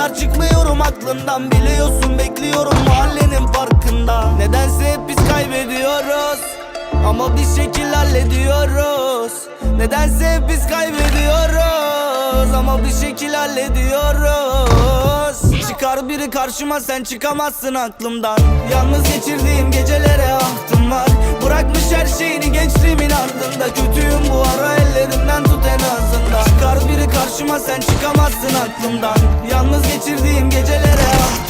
çocuklar çıkmıyorum aklından Biliyorsun bekliyorum mahallenin farkında. Nedense hep biz kaybediyoruz Ama bir şekil hallediyoruz. Nedense hep biz kaybediyoruz Ama bir şekil hallediyoruz. Çıkar biri karşıma sen çıkamazsın aklımdan. Yalnız geçirdiğim gecelere ahtım var. Bırakmış her şeyini gençliğimin ardında. Kötüyüm bu ara ellerinden aklımdan Yalnız geçirdiğim gecelere ahtım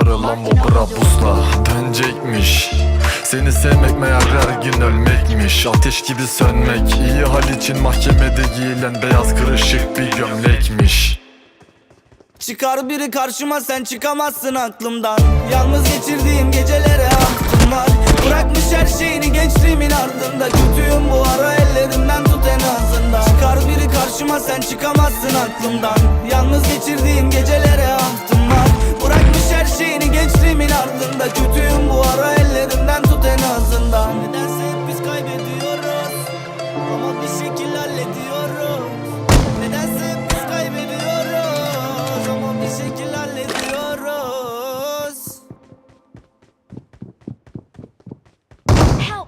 Lambo Brabus'la Dönecekmiş. Seni sevmek meğer her gün ölmekmiş. Ateş gibi sönmek iyi hal için mahkemede giyilen Beyaz kırışık bir gömlekmiş. Çıkar biri karşıma sen çıkamazsın aklımdan. Yalnız geçirdiğim gecelere aklım var. Bırakmış her şeyini gençliğimin ardında. Kötüyüm bu ara ellerinden tut en azından. Çıkar biri karşıma sen çıkamazsın aklımdan. Yalnız geçirdiğim gecelere her şeyini gençliğimin ardında Kötüyüm bu ara ellerinden tut en azından. Nedense hep biz kaybediyoruz. Ama bir şekil hallediyoruz. Nedense hep biz kaybediyoruz. Ama bir şekil hallediyoruz. Help!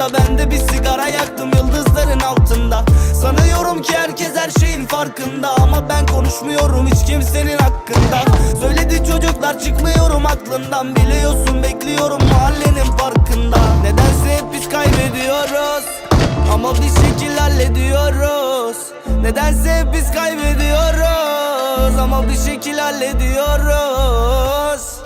bahtımda Ben de bir sigara yaktım yıldızların altında. Sanıyorum ki herkes her şeyin farkında. Ama ben konuşmuyorum hiç kimsenin hakkında. Söyledi çocuklar çıkmıyorum aklından Biliyorsun bekliyorum mahallenin farkında. Nedense hep biz kaybediyoruz. Ama bir şekil hallediyoruz. Nedense hep biz kaybediyoruz. Ama bir şekil hallediyoruz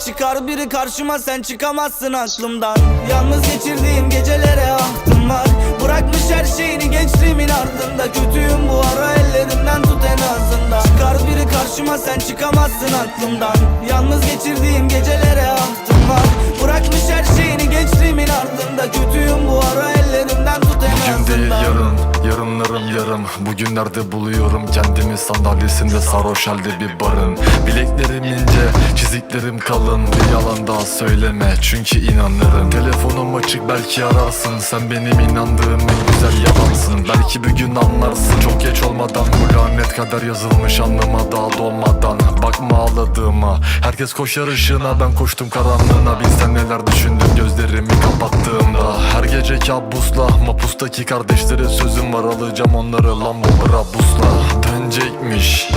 Çıkar biri karşıma sen çıkamazsın aklımdan. Yalnız geçirdiğim gecelere ahtım var. Bırakmış her şeyini gençliğimin ardında. Kötüyüm bu ara ellerinden tut en azından. Çıkar biri karşıma sen çıkamazsın aklımdan. Yalnız geçirdiğim gecelere ahtım var. Bırakmış her şeyini gençliğimin ardında. Kötüyüm bu ara ellerinden tut en azından Bugün değil yarın. Yarınlarım yarım. Bugünlerde buluyorum kendimi sandalyesinde sarhoş halde bir barın. Bileklerim ince Çiziklerim kalın Bir yalan daha söyleme çünkü inanırım. Telefonum açık belki ararsın. Sen benim inandığım en güzel yalansın. Belki bir gün anlarsın. Çok geç olmadan bu lanet kader yazılmış Anlama daha dolmadan. Bakma ağladığıma. Herkes koşar ışığına ben koştum karanlığına. Bilsen neler düşündüm gözlerimi kapattığımda. Her gece kabusla Mapustaki kardeşlere sözüm var. Alacağım onları Lambo Brabus'la. Dönecekmiş.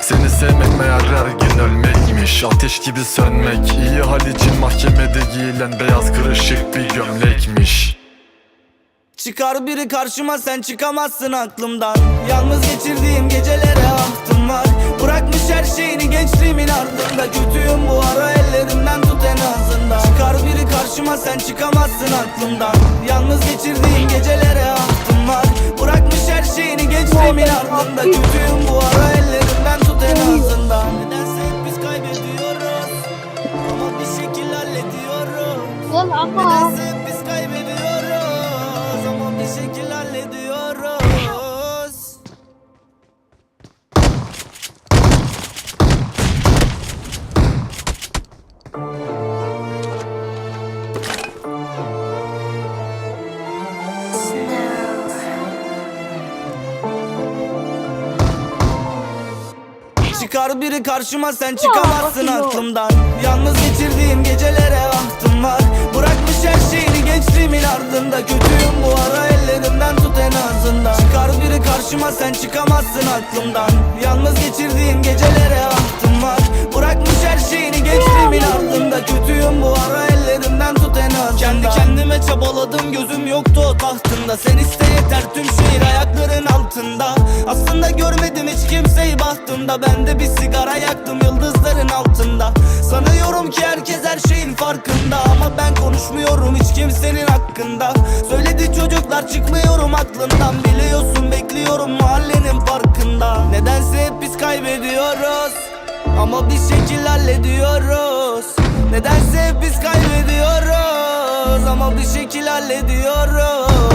Seni sevmek meğer her gün ölmekmiş Ateş gibi sönmek. İyi hal için mahkemede giyilen Beyaz kırışık bir gömlekmiş. Çıkar biri karşıma sen çıkamazsın aklımdan. Yalnız geçirdiğim gecelere ahtım var. Bırakmış her şeyini gençliğimin ardında. Kötüyüm bu ara ellerinden tut en azından. Çıkar biri karşıma sen çıkamazsın aklımdan. Yalnız geçirdiğim gecelere ahtım var. Bırakmış her şeyini gençliğimin ardında. Kötüyüm bu ara Ama. Biz kaybediyoruz ama bir şekil hallediyoruz. Çıkar biri karşıma sen çıkamazsın aklımdan Yalnız geçirdiğim gecelere gençliğimin ardında. Kötüyüm bu ara ellerimden tut en azından. Çıkar biri karşıma sen çıkamazsın aklımdan. Yalnız geçirdiğim gecelere ahtım var. Bırakmış her şeyini gençliğimin ardında. Kötüyüm bu ara ellerimden tut en azından. Kendi kendime çabaladım gözüm yoktu o tahtında. Sen iste yeter tüm şehir ayakların altında. Aslında görmedim hiç kimseyi bahtımda. Ben de bir sigara yaktım yıldızların altında Sanıyorum ki herkes her şeyin farkında Ama ben konuşmuyorum hiç kimsenin hakkında. Söyledi çocuklar çıkmıyorum aklımdan. Biliyorsun bekliyorum mahallenin farkında. Nedense hep biz kaybediyoruz Ama bir şekil hallediyoruz Nedense hep biz kaybediyoruz Ama bir şekil hallediyoruz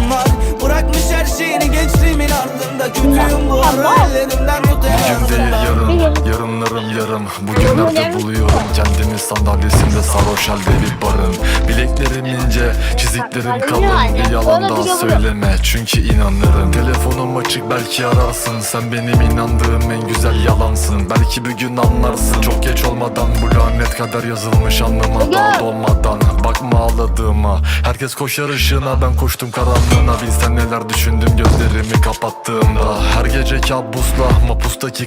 Bırakmış her şeyini gençliğimin ardında. Kötüyüm bu ara ellerimden tut Bugün değil yarın Yarınlarım yarım. Bugünlerde buluyorum kendimi sandalyesinde sarhoş halde bir barın. Bileklerim ince Çiziklerim kalın. Bir yalan daha söyleme. Çünkü inanırım. Telefonum açık belki ararsın. Sen benim inandığım en güzel yalansın. Belki bir gün anlarsın. Çok geç olmadan bu lanet kadar yazılmış anlama daha dolmadan. Bakma ağladığıma. Herkes koşar ışığına ben koştum karanlığına. Bilsen neler düşündüm gözlerimi kapattığımda. Her gece kabusla mapustaki